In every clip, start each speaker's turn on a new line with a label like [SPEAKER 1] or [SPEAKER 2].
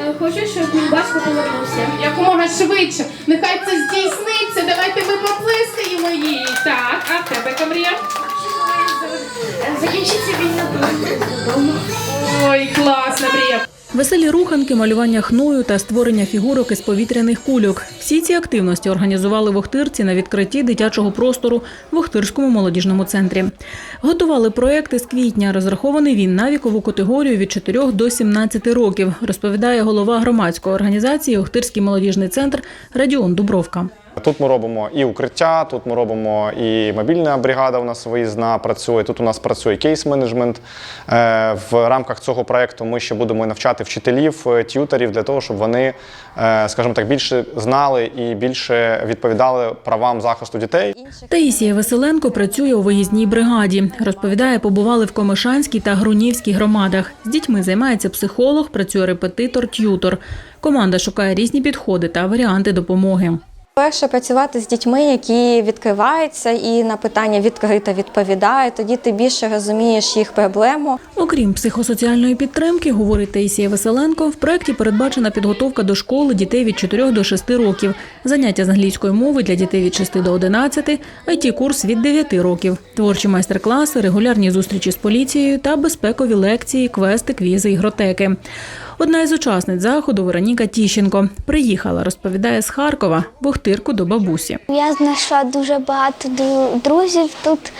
[SPEAKER 1] Е, Хочу, щоб мій батько повернувся.
[SPEAKER 2] Якомога швидше. Нехай це здійсниться. Давайте ми поплескаємо їй. Так, а в тебе Камрія?
[SPEAKER 1] Закінчиться війна.
[SPEAKER 2] Ой, мрія.
[SPEAKER 3] Веселі руханки, малювання хною та створення фігурок із повітряних кульок. Всі ці активності організували в Охтирці на відкритті дитячого простору в Охтирському молодіжному центрі. Готували проекти з квітня. Розрахований він на вікову категорію від 4 до 17 років, розповідає голова громадської організації Охтирський молодіжний центр Радіон Дубровка.
[SPEAKER 4] Тут ми робимо і укриття, тут ми робимо і мобільна бригада у нас виїзна працює. Тут у нас працює кейс-менеджмент. Е, В рамках цього проекту ми ще будемо навчати вчителів, е, т'ютерів для того, щоб вони, е, скажімо так, більше знали і більше відповідали правам захисту дітей.
[SPEAKER 3] Таїсія Веселенко працює у виїзній бригаді. Розповідає, побували в Комишанській та Грунівській громадах. З дітьми займається психолог, працює репетитор, т'ютор. Команда шукає різні підходи та варіанти допомоги.
[SPEAKER 5] Легше працювати з дітьми, які відкриваються і на питання відкрито відповідають. Тоді ти більше розумієш їх проблему.
[SPEAKER 3] Окрім психосоціальної підтримки, говорить Таїсія Веселенко, в проєкті передбачена підготовка до школи дітей від 4 до 6 років, заняття з англійської мови для дітей від 6 до 11, IT-курс від 9 років, творчі майстер-класи, регулярні зустрічі з поліцією та безпекові лекції, квести, квізи, ігротеки. Одна із учасниць заходу Вероніка Тіщенко приїхала, розповідає з Харкова в Охтирку до бабусі.
[SPEAKER 6] Я знайшла дуже багато друзів тут.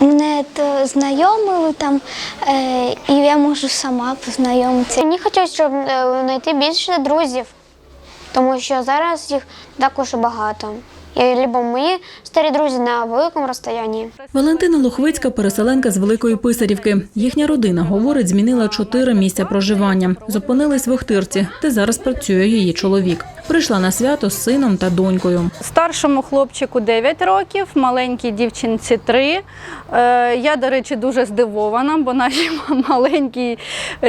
[SPEAKER 6] Мене то знайомили там, е, і я можу сама познайомитися.
[SPEAKER 7] Мені хотілося, щоб е, знайти більше друзів, тому що зараз їх також багато. Либо мої старі друзі на великому розстоянні.
[SPEAKER 3] Валентина Лохвицька переселенка з Великої Писарівки. Їхня родина, говорить, змінила чотири місця проживання. Зупинились в Охтирці, де зараз працює її чоловік. Прийшла на свято з сином та донькою.
[SPEAKER 8] Старшому хлопчику 9 років, маленькій дівчинці 3. Е, Я, до речі, дуже здивована, бо нашій маленькій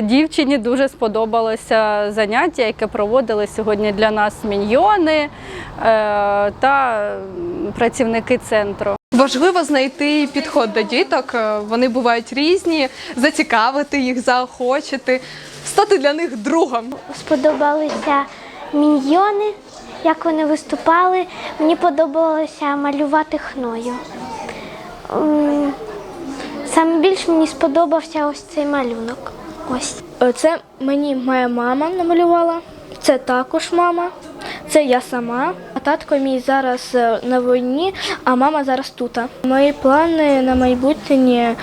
[SPEAKER 8] дівчині дуже сподобалося заняття, яке проводили сьогодні для нас міньйони е, та працівники центру.
[SPEAKER 9] Важливо знайти підход до діток. е, Вони бувають різні, зацікавити їх, заохочити, стати для них другом.
[SPEAKER 6] Сподобалися міньйони, як вони виступали. Мені подобалося малювати хною. Саме більше мені сподобався ось цей малюнок. Ось.
[SPEAKER 1] Це мені моя мама намалювала. Це також мама. Це я сама. А татко мій зараз е, на війні, а мама зараз тут. Мої плани на майбутнє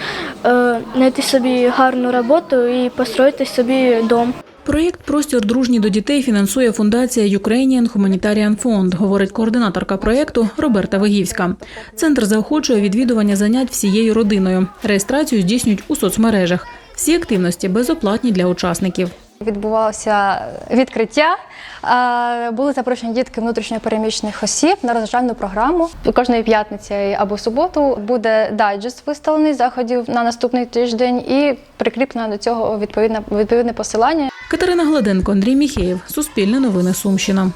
[SPEAKER 1] е, знайти собі гарну роботу і построїти собі дом.
[SPEAKER 3] Проєкт Простір дружній до дітей фінансує фундація Ukrainian Humanitarian Fund, говорить координаторка проєкту Роберта Вигівська. Центр заохочує відвідування занять всією родиною. Реєстрацію здійснюють у соцмережах. Всі активності безоплатні для учасників.
[SPEAKER 5] Відбувалося відкриття. Були запрошені дітки внутрішньопереміщених осіб на розважальну програму. Кожної п'ятниці або суботу буде дайджест виставлений заходів на наступний тиждень і прикріплено до цього відповідне відповідне посилання.
[SPEAKER 3] Катерина Гладенко, Андрій Міхеєв. Суспільне новини Сумщина.